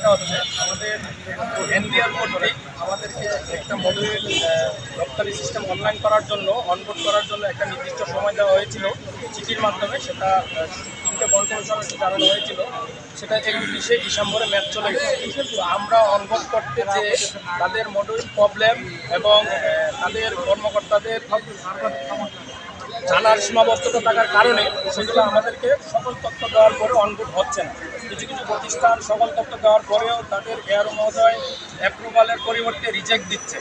বিষয়টা হচ্ছে আমাদের এনবিআর কর্তৃক আমাদেরকে একটা মডেল রপ্তানি সিস্টেম অনলাইন করার জন্য অনবোর্ড করার জন্য একটা নির্দিষ্ট সময় দেওয়া হয়েছিল চিঠির মাধ্যমে। সেটা তিনটে বন কমিশনারকে জানানো হয়েছিল। সেটা একত্রিশে ডিসেম্বরে ম্যাচ চলে গেছে। তো আমরা অনবোর্ড করতে যে তাদের মডেল প্রবলেম এবং তাদের কর্মকর্তাদের জানার সীমাবদ্ধতা থাকার কারণে সেগুলো আমাদেরকে সকল তথ্য দেওয়ার পরে অনবোর্ড হচ্ছে না। কিছু কিছু প্রতিষ্ঠান সকল তথ্য দেওয়ার পরেও তাদের এয়ার মহোদয় অ্যাপ্রুভালের পরিবর্তে রিজেক্ট দিচ্ছে।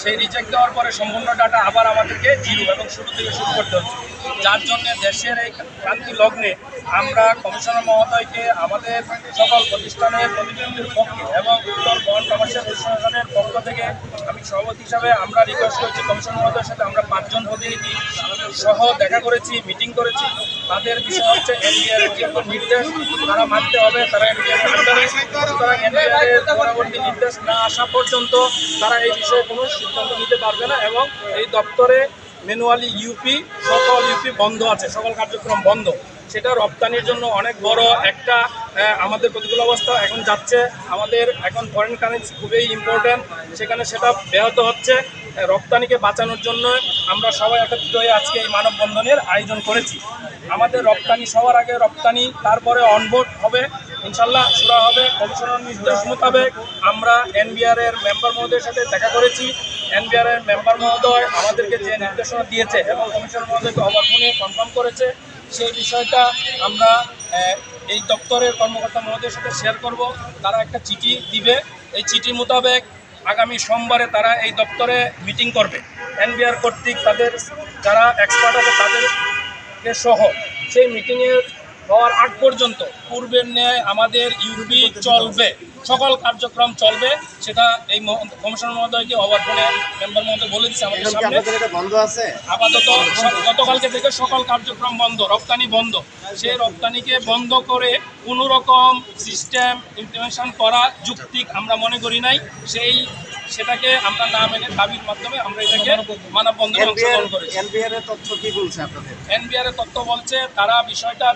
সেই রিজেক্ট দেওয়ার পরে সম্পূর্ণ ডাটা আবার আমাদেরকে জিরো এবং শুরু থেকে শুরু করতে হচ্ছে। যার জন্য দেশের এই ক্রান্তি লগ্নে আমরা কমিশনার মহোদয়কে আমাদের সকল প্রতিষ্ঠানের প্রতিনিধিদের পক্ষে এবং উত্তর বন কমার্শিয়াল প্রশাসনের পক্ষ থেকে আমি সভাপতি হিসাবে আমরা রিকোয়েস্ট করেছি, কমিশনার মহোদয়ের সাথে আমরা পাঁচজন প্রতিনিধি সহ দেখা করেছি মিটিং করেছি। তাদের বিষয় হচ্ছে এনবিআর এর যে নির্দেশ তারা মানতে হবে, তারা আন্ডারে সুতরাং এনবিআর এর পরবর্তী নির্দেশ না আসা পর্যন্ত তারা এই বিষয়ে কোনো সিদ্ধান্ত নিতে পারবে না এবং এই দপ্তরে ম্যানুয়ালি ইউপি সকল ইউপি বন্ধ আছে, সকল কার্যক্রম বন্ধ। সেটা রপ্তানির জন্য অনেক বড় একটা আমাদের প্রতিকূল অবস্থা এখন যাচ্ছে। আমাদের এখন ফরেন কারেন্সি খুবই ইম্পর্ট্যান্ট সেখানে সেটা ব্যাহত হচ্ছে। রপ্তানিকে বাঁচানোর জন্য আমরা সবাই একত্রিত হয়ে আজকে এই মানববন্ধনের আয়োজন করেছি। আমাদের রপ্তানি সবার আগে রপ্তানি, তারপরে অনবোর্ড হবে। ইনশাল্লাহ শুরু হবে। কমিশনার নির্দেশ মোতাবেক আমরা এনবিআর এর মেম্বার মহোদয়ের সাথে দেখা করেছি। এনবিআর এর মেম্বার মহোদয় আমাদেরকে যে নির্দেশনা দিয়েছে এবং কমিশনার মহোদয়কে অবাক ফোনে কনফার্ম করেছে, সেই বিষয়টা আমরা এই দপ্তরের কর্মকর্তা মহোদয়ের সাথে শেয়ার করব। তারা একটা চিঠি দিবে। এই চিঠি মোতাবেক আগামী সোমবারে তারা এই দপ্তরে মিটিং করবে। এনবিআর কর্তৃক তাদের, যারা এক্সপার্ট আছে তাদেরকে সহ সেই মিটিংয়ের হওয়ার আগ পর্যন্ত পূর্বের ন্যায় আমাদের ইউরবি চলবে সকল কার্যক্রম চলবে সেটা এই কমিশনার মহোদয়কে অবর্পণে মেম্বার মহোদয় বলে দিচ্ছে আমাদের সামনে। বন্ধ আছে? আপাতত গতকালকে থেকে সকল কার্যক্রম বন্ধ রপ্তানি বন্ধ। সেই রপ্তানিকে বন্ধ করে কোনো রকম সিস্টেম ইমপ্লিমেশন করা যুক্তিক আমরা মনে করি নাই। সেই সেটাকে আমরা না মেনে দাবির মাধ্যমে আমরা এটাকে মানববন্ধনে অংশগ্রহণ করেছি। এনবিআর এর তথ্য কি বলছে আপনাদের? এনবিআর এর তথ্য বলছে তারা বিষয়টা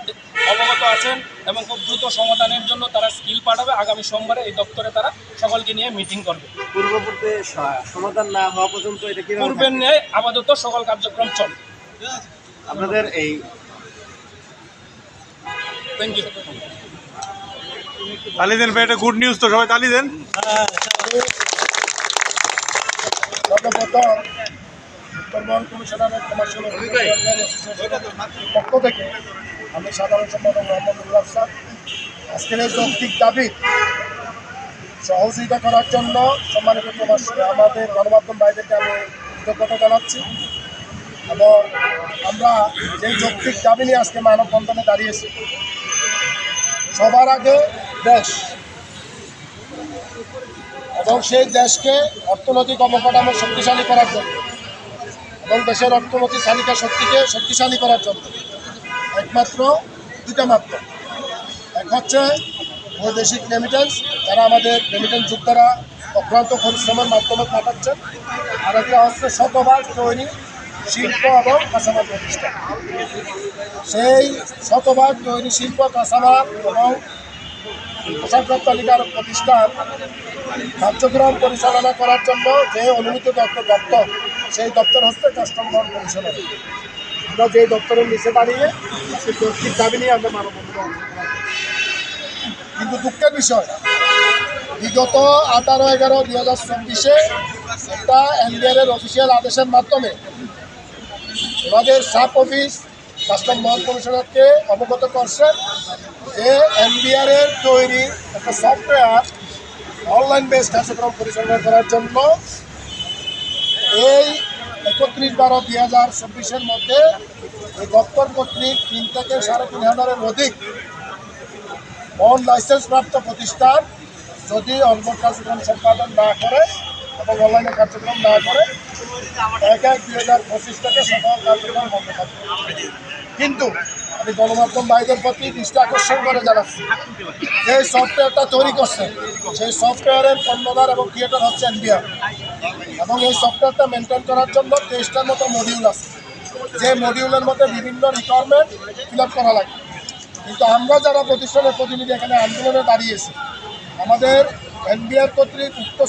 অবগত আছেন এবং খুব দ্রুত সমাধানের জন্য তারা স্কিল পাঠাবে। আগামী সোমবারে এই দপ্তরে তারা সকলকে নিয়ে মিটিং করবে। পূর্ববর্তী সমাধান না হওয়া পর্যন্ত এটা কি পূর্বের ন্যায় আপাতত সকল কার্যক্রম চলবে আপনাদের এই থ্যাংক ইউ তালি দেন ভাই এটা গুড নিউজ তো সবাই তালি দেন। উত্তরবঙ্গ কমিশনারের কমার্শিয়াল পক্ষ থেকে আমি সাধারণ সম্পাদক মোহাম্মদ উল্লাহ স্যার আজকের এই যৌক্তিক দাবি সহযোগিতা করার জন্য সম্মানিত প্রবাসী আমাদের গণমাধ্যম ভাইদেরকে আমি কৃতজ্ঞতা জানাচ্ছি। এবং আমরা যে যৌক্তিক দাবি নিয়ে আজকে মানববন্ধনে দাঁড়িয়েছি, সবার আগে দেশ এবং সেই দেশকে অর্থনৈতিক অবকাঠামো শক্তিশালী করার জন্য এবং দেশের অর্থনৈতিক চালিকা শক্তিকে শক্তিশালী করার জন্য একমাত্র, দুটা মাত্র। এক হচ্ছে বৈদেশিক রেমিটেন্স যারা আমাদের রেমিটেন্স যোদ্ধারা অক্লান্ত পরিশ্রমের মাধ্যমে পাঠাচ্ছেন। আর একটা হচ্ছে শতভাগ তৈরি শিল্প এবং কাঁচামাল প্রতিষ্ঠান। সেই শতভাগ তৈরি শিল্প, কাঁচামাল এবং পোশাক রপ্তানিকার প্রতিষ্ঠান কার্যক্রম পরিচালনা করার জন্য যে অনুমোদিত দপ্তর দপ্তর, সেই দপ্তর হচ্ছে কাস্টম বন কমিশনার আমরা যে দপ্তরের নিচে দাঁড়িয়ে সেই যৌক্তিক দাবি নিয়ে আমরা মানববন্ধন কিন্তু দুঃখের বিষয়, বিগত আঠারো এগারো দুই হাজার চব্বিশে একটা এনবিআর এর অফিসিয়াল আদেশের মাধ্যমে ওনাদের সাব অফিস কাস্টম বন কমিশনারকে অবগত করছেন যে এনবিআর এর তৈরি একটা সফটওয়্যার অনলাইন বেস কার্যক্রম পরিচালনা করার জন্য এই একত্রিশ বারো দুই হাজার চব্বিশের মধ্যে এই দপ্তর কর্তৃক তিন থেকে সাড়ে তিন হাজারের অধিক অন লাইসেন্স প্রাপ্ত প্রতিষ্ঠান যদি অনবোর্ড কার্যক্রম সম্পাদন না করে এবং অনলাইনে কার্যক্রম না করে এক এক দুই হাজার পঁচিশ থেকে সকল কার্যক্রম বন্ধ থাকবে কিন্তু আমি গণমাধ্যম ভাইদের প্রতি দৃষ্টি আকর্ষণ করে জানাচ্ছি, যে সফটওয়্যারটা তৈরি করছে, সেই সফটওয়্যারের কর্ণধার এবং ক্রিয়েটর হচ্ছে এনবিআর। এবং এই সফটওয়্যারটা মেনটেন করার জন্য তেইশটার মতো মডিউল আছে। যে মডিউলের মধ্যে বিভিন্ন রিকোয়ারমেন্ট ফিল করা লাগে। কিন্তু আমরা যারা প্রতিষ্ঠানের প্রতিনিধি এখানে আন্দোলনে দাঁড়িয়েছি, আমাদের এনবিআর কর্তৃক উক্ত